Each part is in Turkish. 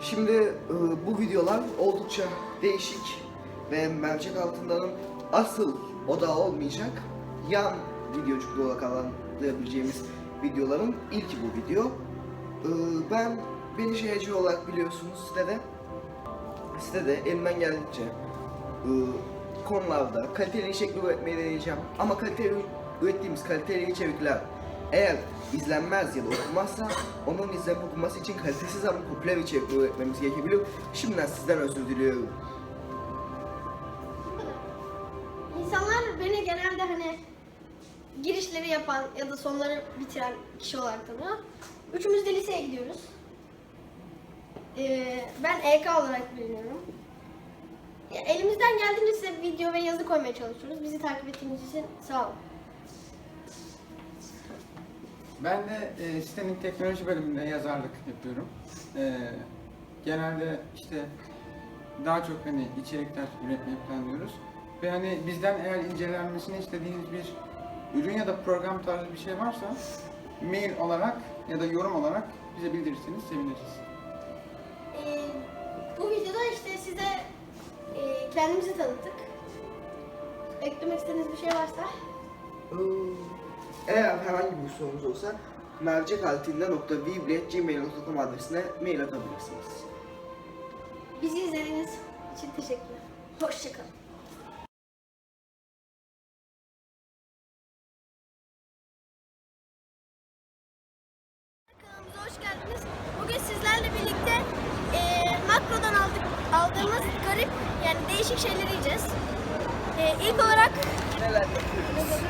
Şimdi e, bu videolar oldukça değişik ve mercek altındanın asıl odağı olmayacak yan videocuk olarak adlandırabileceğimiz videoların ilki bu video. E, ben beni şeyci olarak biliyorsunuz sitede sitede elimden geldikçe e, konularda kaliteli içerikler üretmeyi deneyeceğim ama kaliteli ürettiğimiz kaliteli içerikler eğer izlenmez ya da okunmazsa onun izlenip okunması için kalitesiz ama popüler içerikler üretmemiz gerekebilir. Şimdiden sizden özür diliyorum. İnsanlar beni genelde hani girişleri yapan ya da sonları bitiren kişi olarak tanıyor. Üçümüz de liseye gidiyoruz. Ee, ben EK olarak biliniyorum. Elimizden geldiğince size video ve yazı koymaya çalışıyoruz. Bizi takip ettiğiniz için sağ olun. Ben de e, sitenin teknoloji bölümünde yazarlık yapıyorum. E, genelde işte daha çok hani içerikler üretmeyi planlıyoruz. Ve hani bizden eğer incelenmesini istediğiniz bir ürün ya da program tarzı bir şey varsa mail olarak ya da yorum olarak bize bildirirseniz seviniriz. Ee, bu videoda işte size e, kendimizi tanıttık. Eklemek istediğiniz bir şey varsa Ee, Eğer herhangi bir sorunuz olsa mercekaltinde.viblet.gmail.com adresine mail atabilirsiniz. bizi izlediğiniz için teşekkürler. Hoşçakalın. Kanalımıza hoş geldiniz. Bugün sizlerle birlikte eee makrodan aldık, aldığımız garip yani değişik şeyleri yiyeceğiz. Eee ilk olarak Neler yapıyoruz?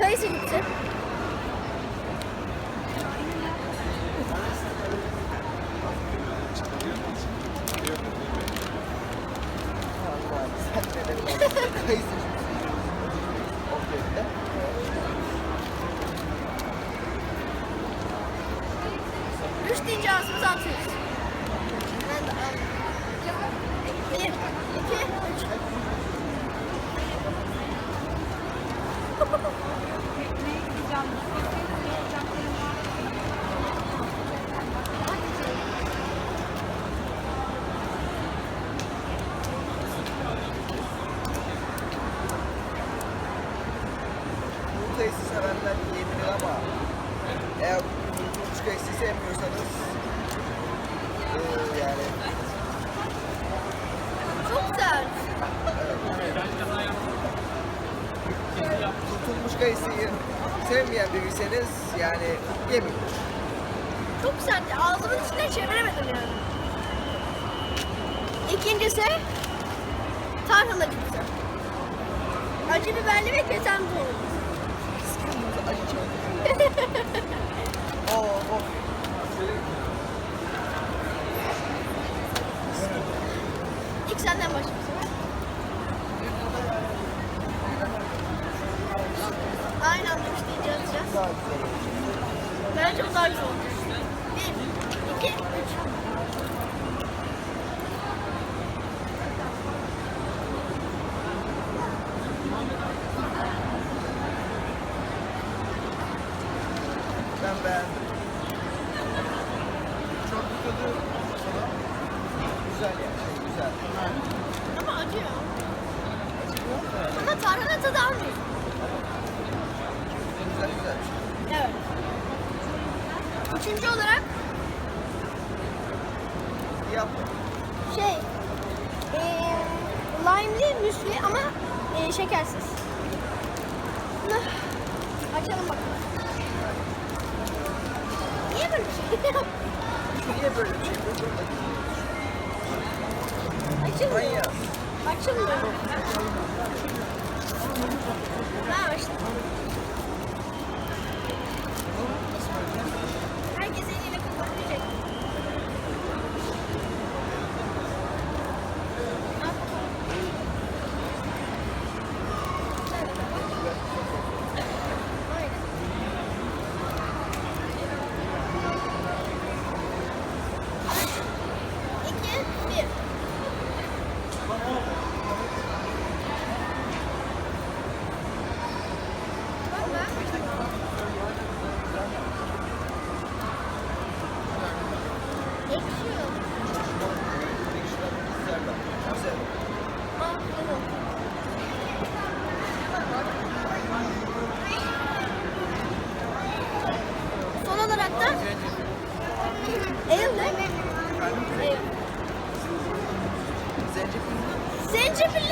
Kayısı cipsi. Kayısı Okey. Üç deyince ağzımıza atıyoruz. Ben de al. Bir, iki, üç. Bu kayısı sevenler yiyebilir ama eğer kayısı sevmiyorsanız eee, yani Çok güzel. tutulmuş kayısıyı sevmeyen biriyseniz yani yemeyin. Çok güzeldi. Ağzımın içinden çeviremedim yani. İkincisi tarhana cipsi. Acı biberli ve keten. Sıkıntınızı acı çekin. Daha güzel oldu. Bence o daha güzel olacak. Bir, iki, üç. Ben beğendim. Çok bir tadı güzel yani. Şey, güzel. Ama acıyor. Acıkmıyor da Ama tarhana tadı almıyor. Üçüncü olarak Yapma. şey eee lime'li müsli ama eee, şekersiz. Açalım bakalım. Niye böyle bir şey? Niye böyle bir şey? Açılmıyor. Manyak. Açılmıyor. Ha açtım. Herkes eliyle kullanabilecek. Al bakalım. Aynen. İki, bir. Bak ben.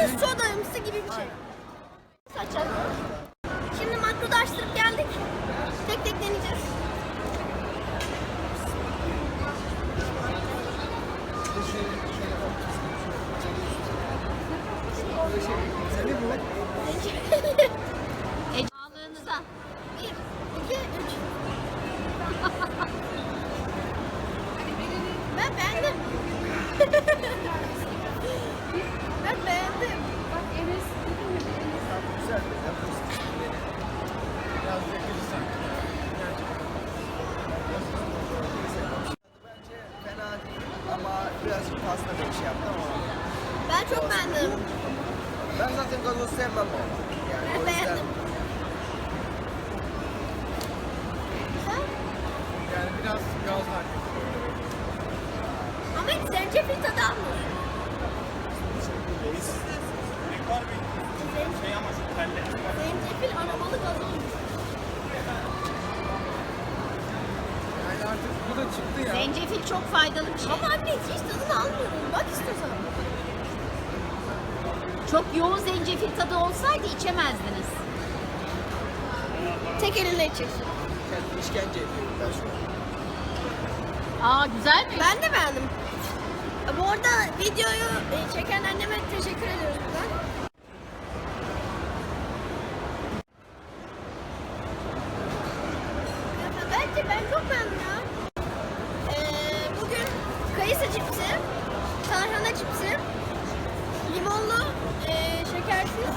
Zencefilli sodamsı gibi bir şey. Bir şey yaptım ama Ben çok beğendim. ben zaten gazoz sevmem ama. Yani Ben beğendim. Güzel. Yani biraz gaz var. Ama zencefil tadı almıyor. Zencefil aromalı gazoz. Artık bu da çıktı ya. Zencefil çok faydalı bir şey. Ama anne hiç tadını almıyorum. Bak istiyorsan. Çok yoğun zencefil tadı olsaydı içemezdiniz. Tek elinle içeceksin. Kendimi işkence ediyorum ben şu an. Aa güzel mi? Ben de beğendim. Bu arada videoyu e, çeken anneme teşekkür ediyoruz buradan. Bence ben çok beğendim ya. Ee, bugün kayısı cipsi, tarhana cipsi, limonlu, e, şekersiz,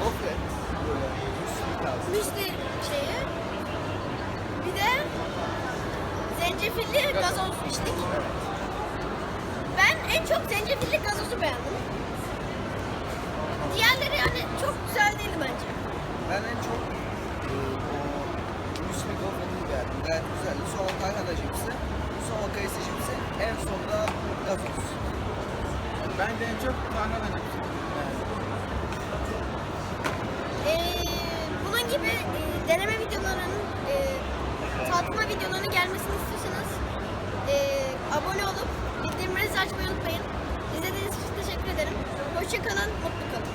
Gofret. Böyle müsli tarzı. müsli şeyi, bir de zencefilli gazoz içtik. Ben en çok zencefilli gazozu beğendim. Diğerleri yani çok güzel değil bence. Ben en çok e, o müsli gofretini beğendim. Gayet güzeldi. Sonra tarhana cipsi. Sonunda gazoz. Ben de en çok cipsi. Yani. Ee, bunun gibi e, deneme videolarının, e, tatma videolarının gelmesini istiyorsanız e, abone olup bildirimlerinizi açmayı unutmayın. İzlediğiniz için teşekkür ederim. Hoşçakalın, mutlu kalın.